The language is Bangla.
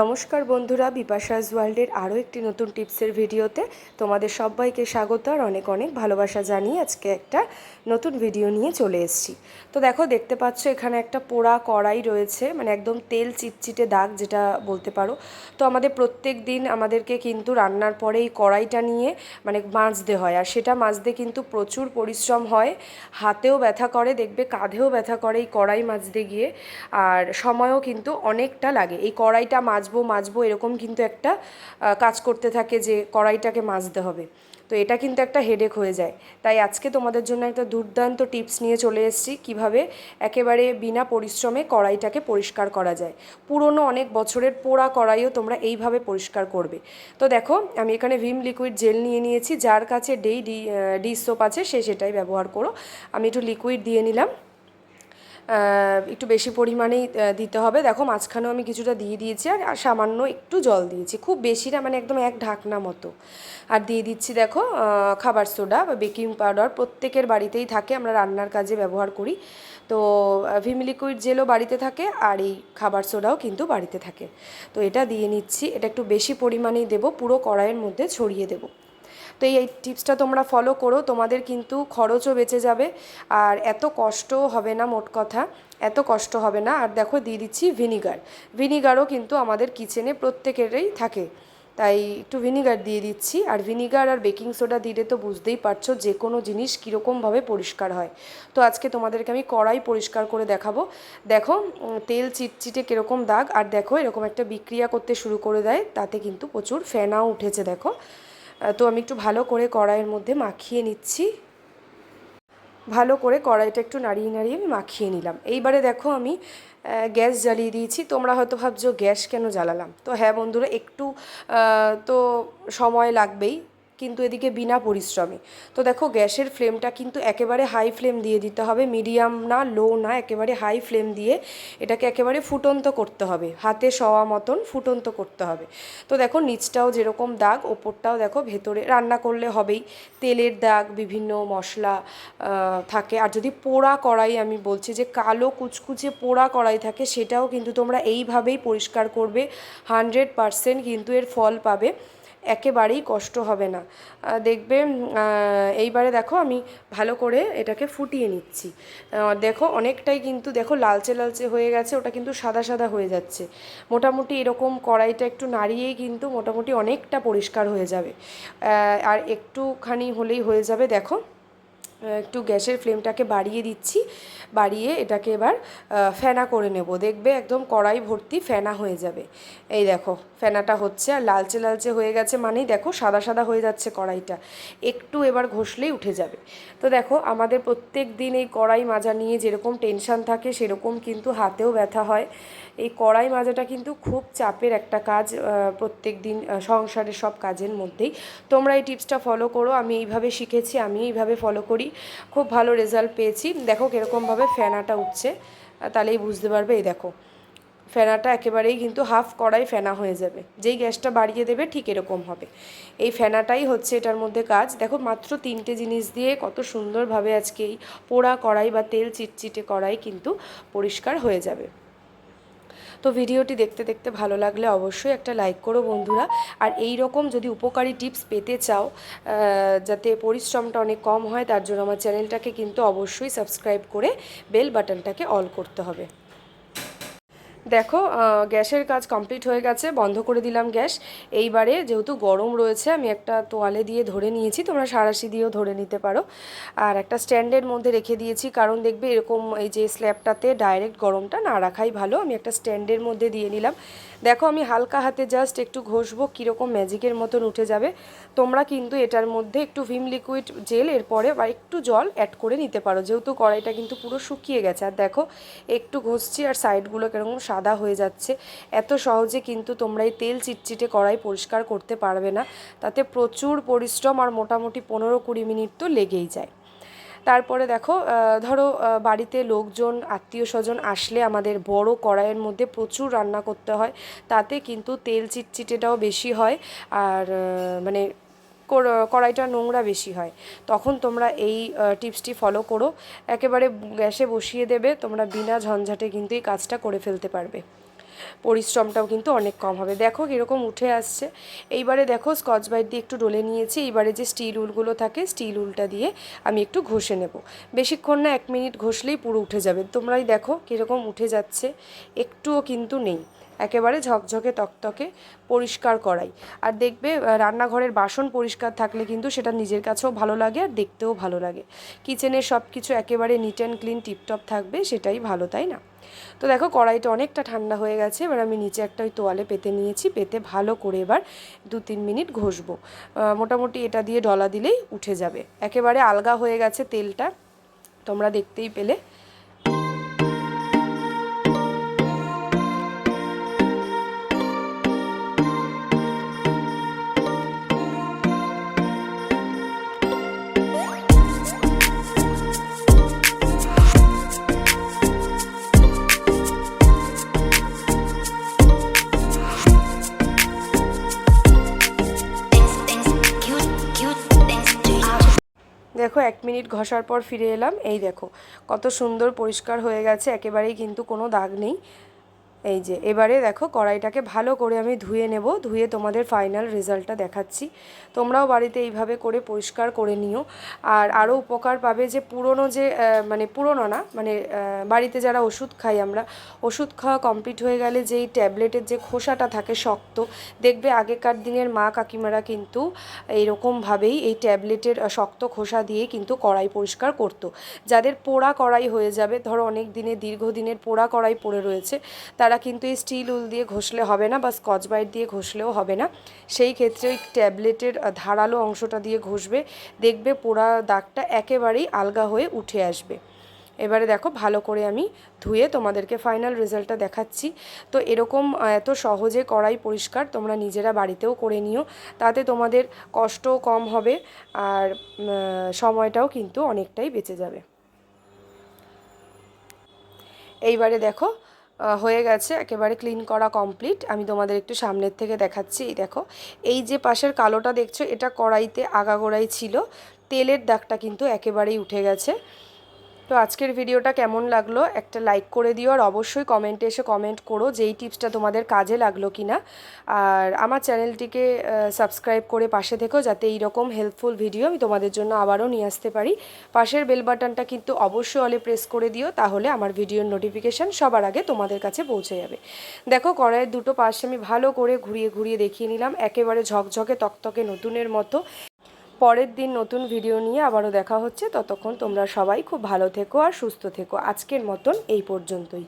নমস্কার বন্ধুরা বিপাশাস ওয়ার্ল্ডের আরও একটি নতুন টিপসের ভিডিওতে তোমাদের সবাইকে স্বাগত আর অনেক অনেক ভালোবাসা জানিয়ে আজকে একটা নতুন ভিডিও নিয়ে চলে এসেছি। তো দেখো, দেখতে পাচ্ছ এখানে একটা পোড়া কড়াই রয়েছে মানে একদম তেল চিটচিটে দাগ যেটা বলতে পারো। তো আমাদের প্রত্যেক দিন আমাদেরকে কিন্তু রান্নার পরে এই কড়াইটা নিয়ে মানে মাজতে হয়। আর সেটা মাজতে কিন্তু প্রচুর পরিশ্রম হয়। হাতেও ব্যথা করে, দেখবে কাঁধেও ব্যথা করে এই কড়াই মাজতে গিয়ে। আর সময়ও কিন্তু অনেকটা লাগে। এই কড়াইটা মাজবো মাজবো এরকম কিন্তু একটা কাজ করতে থাকে যে কড়াইটাকে মাজতে হবে। তো এটা কিন্তু একটা হেডেক হয়ে যায়। তাই আজকে তোমাদের জন্য একটা দুর্দান্ত টিপস নিয়ে চলে এসেছি কীভাবে একেবারে বিনা পরিশ্রমে কড়াইটাকে পরিষ্কার করা যায়। পুরনো অনেক বছরের পোড়া কড়াইও তোমরা এইভাবে পরিষ্কার করবে। তো দেখো, আমি এখানে ভিম লিকুইড জেল নিয়ে নিয়েছি, যার কাছে ডেই ডি ডি সোপ আছে, সে সেটাই ব্যবহার করো। আমি একটু লিকুইড দিয়ে নিলাম। একটু বেশি পরিমাণেই দিতে হবে। দেখো, মাঝখানেও আমি কিছুটা দিয়ে দিয়েছি আর সামান্য একটু জল দিয়েছি। খুব বেশি না মানে একদম এক ঢাকনা মতো। আর দিয়ে দিচ্ছি, দেখো খাবার সোডা বা বেকিং পাউডার। প্রত্যেকের বাড়িতেই থাকে, আমরা রান্নার কাজে ব্যবহার করি। তো ভিম লিকুইড জেলও বাড়িতে থাকে আর এই খাবার সোডাও কিন্তু বাড়িতে থাকে। তো এটা দিয়ে নিচ্ছি। এটা একটু বেশি পরিমাণেই দেবো, পুরো কড়াইয়ের মধ্যে ছড়িয়ে দেবো। তো এই টিপসটা তোমরা ফলো করো, তোমাদের কিন্তু খরচও বেঁচে যাবে আর এত কষ্টও হবে না মোট কথা, এত কষ্ট হবে না। আর দেখো দিয়ে দিচ্ছি ভিনিগার ভিনিগারও কিন্তু আমাদের কিচেনে প্রত্যেকেরই থাকে। তাই একটু ভিনিগার দিয়ে দিচ্ছি আর ভিনিগার আর বেকিং সোডা দিলে তো বুঝতেই পারছ যে কোনো জিনিস কীরকমভাবে পরিষ্কার হয়। তো আজকে তোমাদেরকে আমি কড়াই পরিষ্কার করে দেখাবো। দেখো তেল চিটচিটে কীরকম দাগ, আর দেখো এরকম একটা বিক্রিয়া করতে শুরু করে দেয়, তাতে কিন্তু প্রচুর ফেনাও উঠেছে, দেখো। তো আমি একটু ভালো করে কড়াইয়ের মধ্যে মাখিয়ে নিচ্ছি। ভালো করে কড়াইটা একটু নাড়িয়ে নাড়িয়ে আমি মাখিয়ে নিলাম। এইবারে দেখো আমি গ্যাস জ্বালিয়ে দিয়েছি। তোমরা হয়তো ভাবছ গ্যাস কেন জ্বালালাম? তো হ্যাঁ বন্ধুরা, একটু তো সময় লাগবেই। কিন্তু এদিকে বিনা পরিশ্রমে। তো দেখো, গ্যাসের ফ্লেমটা কিন্তু একেবারে হাই ফ্লেম দিয়ে দিতে হবে, মিডিয়াম না, লো না, একেবারে হাই ফ্লেম দিয়ে এটাকে একেবারে ফুটন্ত করতে হবে, হাতে শওয়া মতন ফুটন্ত করতে হবে। তো দেখো, নিচটাও যেরকম দাগ, ওপরটাও দেখো, ভেতরে রান্না করলে হবেই, তেলের দাগ, বিভিন্ন মশলা থাকে। আর যদি পোড়া কড়াই আমি বলছি, যে কালো কুচকুচে পোড়া কড়াই থাকে, সেটাও কিন্তু তোমরা এইভাবেই পরিষ্কার করবে, হানড্রেড পারসেন্ট কিন্তু এর ফল পাবে। একেবারেই কষ্ট হবে না। দেখবে এইবারে দেখো আমি ভালো করে এটাকে ফুটিয়ে নিচ্ছি। দেখো অনেকটাই কিন্তু, দেখো লালচে লালচে হয়ে গেছে, ওটা কিন্তু সাদা সাদা হয়ে যাচ্ছে। মোটামুটি এরকম কড়াইটা একটু নাড়িয়েই কিন্তু মোটামুটি অনেকটা পরিষ্কার হয়ে যাবে। আর একটুখানি হলেই হয়ে যাবে, দেখো। একটু গ্যাসের ফ্লেমটাকে বাড়িয়ে দিচ্ছি। বাড়িয়ে এটাকে এবার ফেনা করে নেব। দেখবে একদম কড়াই ভর্তি ফেনা হয়ে যাবে। এই দেখো, ফেনাটা হচ্ছে আর লালচে লালচে হয়ে গেছে মানেই দেখো সাদা সাদা হয়ে যাচ্ছে কড়াইটা। একটু এবার ঘষলেই উঠে যাবে। তো দেখো, আমাদের প্রত্যেক দিন এই কড়াই মাজা নিয়ে যেরকম টেনশন থাকে, সেরকম কিন্তু হাতেও ব্যথা হয়। এই কড়াই মাজাটা কিন্তু খুব চাপের একটা কাজ প্রত্যেক দিন সংসারের সব কাজের মধ্যেই। তোমরা এই টিপসটা ফলো করো, আমি এইভাবে শিখেছি আমি এইভাবে ফলো করি। খুব ভালো রেজাল্ট পেয়েছি। দেখো কীরকমভাবে ফেনাটা উঠছে, তাহলেই বুঝতে পারবে, এই দেখো। ফেনাটা একেবারেই কিন্তু হাফ কড়াই ফেনা হয়ে যাবে। যেই গ্যাসটা বাড়িয়ে দেবে ঠিক এরকম হবে। এই ফেনাটাই হচ্ছে এটার মধ্যে কাজ। দেখো মাত্র তিনটে জিনিস দিয়ে কত সুন্দরভাবে আজকে এই পোড়া কড়াই বা তেল চিটচিটে কড়াই কিন্তু পরিষ্কার হয়ে যাবে। তো ভিডিওটি দেখতে দেখতে ভালো লাগলে অবশ্যই একটা লাইক করো বন্ধুরা। আর এই রকম যদি উপকারী টিপস পেতে চাও যাতে পরিশ্রমটা অনেক কম হয়, তার জন্য আমার চ্যানেলটাকে কিন্তু অবশ্যই সাবস্ক্রাইব করে বেল বাটনটাকে অল করতে হবে। দেখো গ্যাসের কাজ কমপ্লিট হয়ে গেছে, বন্ধ করে দিলাম গ্যাস। এইবারে যেহেতু গরম রয়েছে, আমি একটা তোয়ালে দিয়ে ধরে নিয়েছি, তোমরা সারাশি দিয়েও ধরে নিতে পারো। আর একটা স্ট্যান্ডের মধ্যে রেখে দিয়েছি, কারণ দেখবে এরকম এই যে স্ল্যাবটাতে ডাইরেক্ট গরমটা না রাখাই ভালো। আমি একটা স্ট্যান্ডের মধ্যে দিয়ে নিলাম। দেখো, আমি হালকা হাতে জাস্ট একটু ঘষবো, কীরকম ম্যাজিকের মতন উঠে যাবে। তোমরা কিন্তু এটার মধ্যে একটু ভিম লিকুইড জেল এরপরে বা একটু জল অ্যাড করে নিতে পারো। যেহেতু কড়াইটা কিন্তু পুরো শুকিয়ে গেছে। আর দেখো, একটু ঘষছি, আর সাইডগুলো কীরকম সাদা হয়ে যাচ্ছে। এত সহজে কিন্তু তোমরা এই তেল চিটচিটে কড়াই পরিষ্কার করতে পারবে না। তাতে প্রচুর পরিশ্রম আর মোটামুটি পনেরো কুড়ি মিনিট তো লেগেই যায়। তারপরে দেখো ধরো বাড়িতে লোকজন, আত্মীয় স্বজন আসলে আমাদের বড় কড়াইয়ের মধ্যে প্রচুর রান্না করতে হয়। তাতে কিন্তু তেল চিটচিটেটাও বেশি হয়। আর মানে কড়াইটা নোংরা বেশি হয়। তখন তোমরা এই টিপসটি ফলো করো। একেবারে গ্যাসে বসিয়ে দেবে, তোমরা বিনা ঝঞ্ঝাটে কিন্তু এই কাজটা করে ফেলতে পারবে। পরিশ্রমটাও কিন্তু অনেক কম হবে। দেখো কীরকম উঠে আসছে। এইবারে দেখো স্কচ বাইট দিয়ে একটু ডলে নিয়েছি। এইবারে যে স্টিল উলগুলো থাকে, স্টিল উলটা দিয়ে আমি একটু ঘষে নেব। বেশিক্ষণ না, এক মিনিট ঘষলেই পুরো উঠে যাবে। তোমরাই দেখো কীরকম উঠে যাচ্ছে। একটুও কিন্তু নেই। একেবারে ঝকঝকে তকতকে পরিষ্কার করাই। আর দেখবে রান্নাঘরের বাসন পরিষ্কার থাকলে কিন্তু সেটা নিজের কাছেও ভালো লাগে আর দেখতেও ভালো লাগে। কিচেনের সব কিছু একেবারে নিট অ্যান্ড ক্লিন টিপটপ থাকবে, সেটাই ভালো, তাই না? তো দেখো, কড়াইটা অনেকটা ঠান্ডা হয়ে গেছে, এবার আমি নিচে একটা ওই তোয়ালে পেতে নিয়েছি, পেতে ভালো করে এবার দু তিন মিনিট ঘষবো। মোটামুটি এটা দিয়ে ডলা দিলেই উঠে যাবে। একেবারে আলগা হয়ে গেছে তেলটা, তোমরা দেখতেই পেলে। দেখো, এক মিনিট ঘষার পর ফিরে এলাম। এই দেখো, কত সুন্দর পরিষ্কার হয়ে গেছে, একেবারেই কিন্তু কোনো দাগ নেই। এই যে, এবারে দেখো কড়াইটাকে ভালো করে আমি ধুয়ে নেব, ধুয়ে তোমাদের ফাইনাল রেজাল্টটা দেখাচ্ছি। তোমরাও বাড়িতে এইভাবে করে পরিষ্কার করে নিও। আর আরও উপকার পাবে যে, পুরনো যে মানে পুরনো না মানে বাড়িতে যারা ওষুধ খাই আমরা, ওষুধ খাওয়া কমপ্লিট হয়ে গেলে যেই ট্যাবলেটের যে খোসাটা থাকে শক্ত, দেখবে আগেকার দিনের মা কাকিমারা কিন্তু এইরকমভাবেই এই ট্যাবলেটের শক্ত খোসা দিয়ে কিন্তু কড়াই পরিষ্কার করতো। যাদের পোড়া কড়াই হয়ে যাবে, ধরো অনেক দিনে দীর্ঘদিনের পোড়া কড়াই পড়ে রয়েছে, তারা কিন্তু এই স্টিল উল দিয়ে ঘষলে হবে না বা স্কচ বাইট দিয়ে ঘষলেও হবে না। সেই ক্ষেত্রে ওই ট্যাবলেটের ধারালো অংশটা দিয়ে ঘষবে। দেখবে পোড়া দাগটা একেবারেই আলগা হয়ে উঠে আসবে। এবারে দেখো ভালো করে আমি ধুয়ে তোমাদেরকে ফাইনাল রেজাল্টটা দেখাচ্ছি। তো এরকম এত সহজে করাই পরিষ্কার তোমরা নিজেরা বাড়িতেও করে নিও। তাতে তোমাদের কষ্টও কম হবে আর সময়টাও কিন্তু অনেকটাই বেঁচে যাবে। এইবারে দেখো হয়ে গেছে, একেবারে ক্লিন করা কমপ্লিট আমি তোমাদের একটু সামনের থেকে দেখাচ্ছি, এই দেখো। এই যে পাশের কালোটা দেখছ, এটা কড়াইতে আগাগোড়াই ছিল। তেলের দাগটা কিন্তু একেবারেই উঠে গেছে। তো আজকের ভিডিওটা কেমন লাগল? একটা লাইক করে দিও আর অবশ্যই কমেন্টে এসে কমেন্ট করো যে এই টিপসটা তোমাদের কাজে লাগল কি না আর আমার চ্যানেলটিকে সাবস্ক্রাইব করে পাশে থেকো যাতে এইরকম হেল্পফুল ভিডিও আমি তোমাদের জন্য আবারও নিয়ে আসতে পারি। পাশের বেল বাটনটা কিন্তু অবশ্যই অলে প্রেস করে দিও, তাহলে আমার ভিডিওর নোটিফিকেশান সবার আগে তোমাদের কাছে পৌঁছে যাবে। দেখো, কড়াইয়ের দুটো পাশে আমি ভালো করে ঘুরিয়ে ঘুরিয়ে দেখিয়ে নিলাম। একেবারে ঝকঝকে তকতকে নতুনের মতো। পরের দিন নতুন ভিডিও নিয়ে আবারও দেখা হচ্ছে। ততক্ষণ তোমরা সবাই খুব ভালো থেকো আর সুস্থ থেকো। আজকের মতন এই পর্যন্তই।